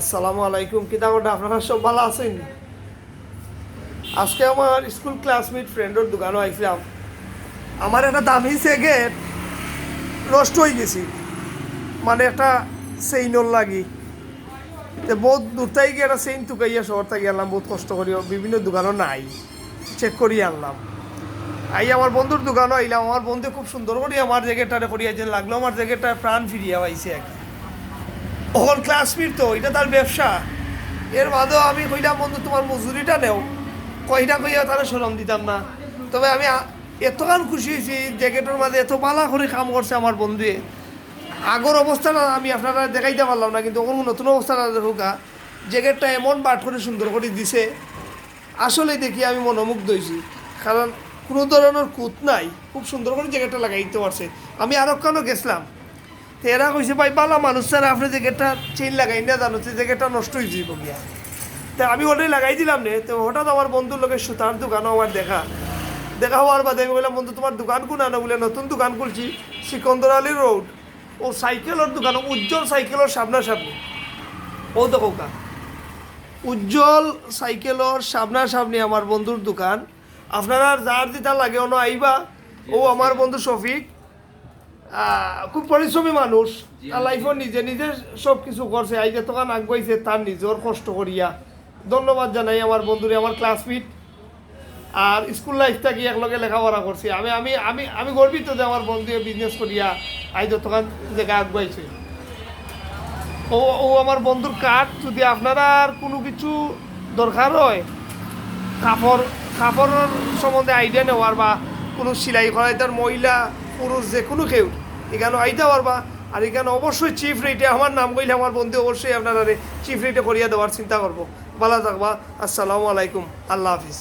আসসালামু আলাইকুম। কিতা করতে আপনারা সব ভালো আছেন? আজকে আমার স্কুল ক্লাসমেট ফ্রেন্ডের দোকানও আইছিলাম। আমার একটা দামি সেগেট নষ্ট হয়ে গেছি। মানে একটা সেইনর লাগি। তো বহুত দূর থেকে একটা সেইন টুকাইয়া শহর থেকে আনলাম, বহুত কষ্ট করি বিভিন্ন দোকানও নাই। চেক করি আনলাম। আই আমার বন্ধুর দোকানও আইলাম। আমার বন্ধু খুব সুন্দর করে আমার জ্যাকেটটা করিয়া যে লাগল আমার জ্যাকেটটা প্রাণ ফিরিয়া পাইছে আর ওর ক্লাসমেট তো, এটা তার ব্যবসা। এর বাদেও আমি কইলাম, বন্ধু, তোমার মজুরিটা নেও। কইটা কইয়া তারা সরম দিতাম না? তবে আমি এতখান খুশি হয়েছি, জ্যাকেটের মাঝে এত পালা করে কাম করছে আমার বন্ধুয়ে আগর অবস্থাটা আমি আপনারা দেখাইতে পারলাম না, কিন্তু ওর নতুন অবস্থাটা দেখুকা জ্যাকেটটা এমন বাট করে সুন্দর করে দিছে। আসলে দেখি আমি মনোমুগ্ধ হয়েছি, কারণ কোনো ধরনের কুত নাই, খুব সুন্দর করে জ্যাকেটটা লাগাই দিতে পারছে। আমি আরও কেন গেছিলাম? তো এরা কইছে ভাই পালা মানুষ স্যার আপনি জ্যাকেটটা চেইন লাগাই না জানো জ্যাকেটটা নষ্ট হয়ে যাবে গিয়া তা আমি ওটাই লাগাই দিলাম নে তো হঠাৎ আমার বন্ধুর লোকের সুতার দোকানও আমার দেখা। দেখা হওয়ার বাদে আমি বললাম বন্ধু তোমার দোকান কোন? আনো বলে নতুন দোকান খুলছি সিকন্দর আলী রোড। ও সাইকেলের দোকান উজ্জ্বল সাইকেলের সামনাসামনি। ও দেখো কা উজ্জ্বল সাইকেলের সামনাসামনি আমার বন্ধুর দোকান। আপনারা যার যেটা লাগে অন্য আইবা। ও আমার বন্ধু শফিক। খুব পরিশ্রমী মানুষ লাইফও নিজে নিজে সব কিছু করছে আই যে তখন আগুয়াইছে তার নিজের কষ্ট করিয়া। ধন্যবাদ জানাই আমার বন্ধুরে আমার ক্লাসমেট আর স্কুল লাইফটা কি একলগে লেখাপড়া করছি। আমি আমি আমি আমি গর্বিত যে আমার বন্ধুয়ে বিজনেস করিয়া আই যে তখন জায়গা আগুয়াইছে ও ও, আমার বন্ধুর কার্ড যদি আপনারা আর কোনো কিছু দরকার হয়, কাপড়, কাপড়ের সম্বন্ধে আইডিয়া নেওয়ার বা কোনো সেলাই করাইতার মহিলা পুরুষ যে কোনো কেউ। এখানে আইতে পারবা। আর এখানে অবশ্যই চিফ রেটে আমার নাম কইলে আমার বন্ধু অবশ্যই আপনারা চিফ রেটে করিয়া দেওয়ার চিন্তা করব। ভালো থাকবা। আসসালামু আলাইকুম। আল্লাহ হাফিজ।